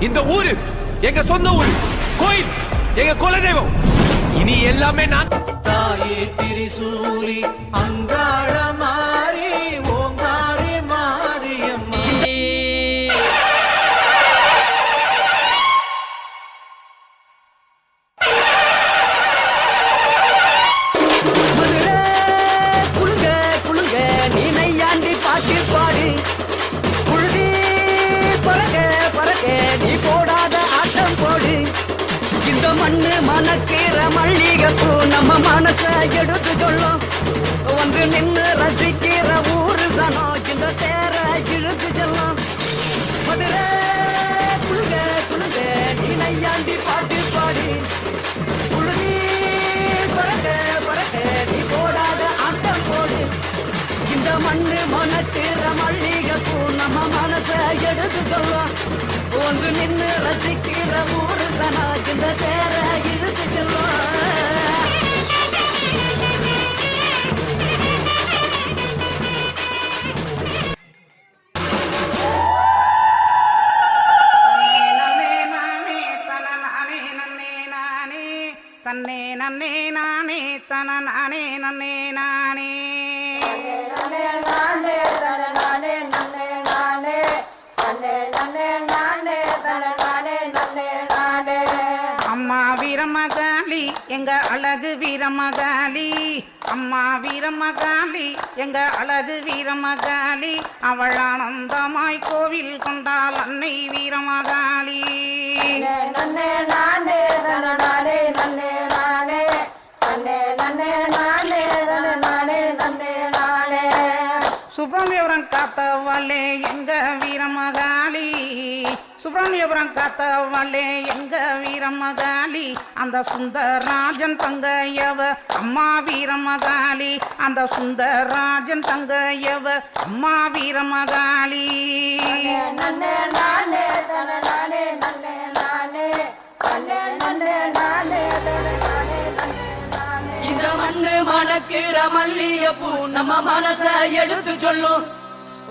இந்த ஊரு எங்க சொந்த ஊரு கோயில் எங்க குலதெய்வம். இனி எல்லாமே நான் தாயே திரிசூரி அங்காள மண்ணு மணக்கிற மல்லிகைப்பூ. நம்ம மனச எடுத்து சொல்லும். ஒன்று நின்று ரசிக்கிற ஊரு சனோ. இந்த தேர இழுத்து செல்லும். மதுரை குலுங்க குலுங்க நீ பாட்டு பாடி. புழுதி பறக்க பறக்க நீ போடாத ஆட்டம் போடு. இந்த மண்ணு மனத்திற மல்லிகைப்பூ. நம்ம மனச எடுத்து சொல்லும். ஒன்று நின்று நானே தன நானே நன்னே நானே. அம்மா வீரமகாளி எங்க அழகு வீரமகாளி. அம்மா வீரமகாளி எங்க அழகு வீரமகாளி. அவள் ஆனந்தமாய் கோவில் கொண்டாள் அன்னை வீரமகாளி. சுப்பிரமணியபுரம் காத்தவளே எங்க வீரமகாளி? சுப்பிரமணியபுரம் காத்தவளே எங்க வீரமகாளி? அந்த சுந்தரராஜன் தங்கையவ அம்மா வீரமகாளி. அந்த சுந்தரராஜன் தங்கையவ அம்மா வீரமகாளி. இந்த மண்ணு மணக்கிற மல்லிகைப்பூ நம்ம மனச எடுத்து சொல்லும்.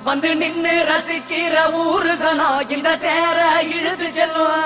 வந்து நின்னு ரசிக்கிற ஊரு சனா இந்த தேர இழுத்து செல்லும்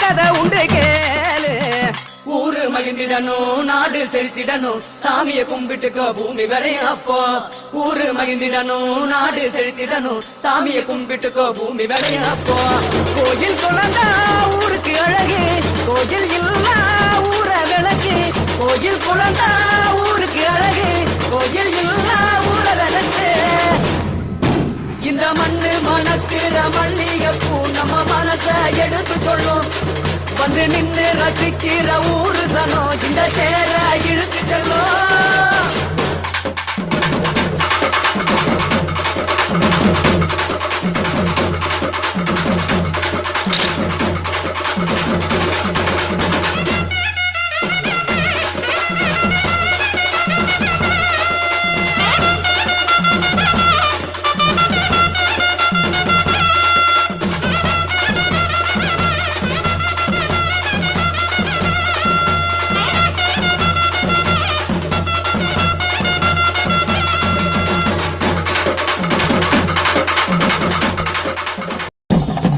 மகிழ்ந்திடணும் நாடு செலுத்திடணும். சாமியை கும்பிட்டுக்கோ பூமி விளையும் அப்போ. ஊரு மகிழ்ந்திடணும் நாடு செலுத்திடணும். சாமியை கும்பிட்டுக்கோ பூமி விளையும் அப்போ. கோயில் குழந்தா ஊருக்கு அழகு. கோயில் இல்லா ஊர விளக்கு. கோயில் குழந்தா ஊருக்கு அழகு. கோயில் இல்லா ஊர விளக்கு. இந்த மண்ணு மணக்கிற மல்லிகைப்பூ நம்ம மனச எடுத்து சொல்லும். வந்து நின்று ரசிக்கிற ஊரு சனம் இந்த தேர இழுத்து செல்லும்.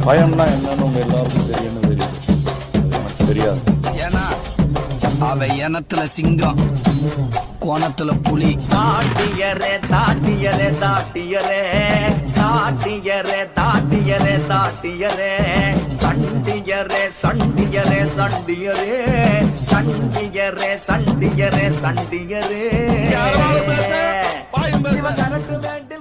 பயம்னா என்னன்னு உங்க எல்லாருக்கும் தெரியும்னு தெரியுது. அது எனக்கு தெரியாது. ஏன்னா அவ இனத்துல சிங்கம் கோணத்துல புலி. தாட்டியரே தாட்டியரே தாட்டியரே. தாட்டியரே தாட்டியரே தாட்டியரே. சண்டியரே சண்டியரே சண்டியரே. சண்டியரே சண்டியரே சண்டியரே. இவன் வேண்டி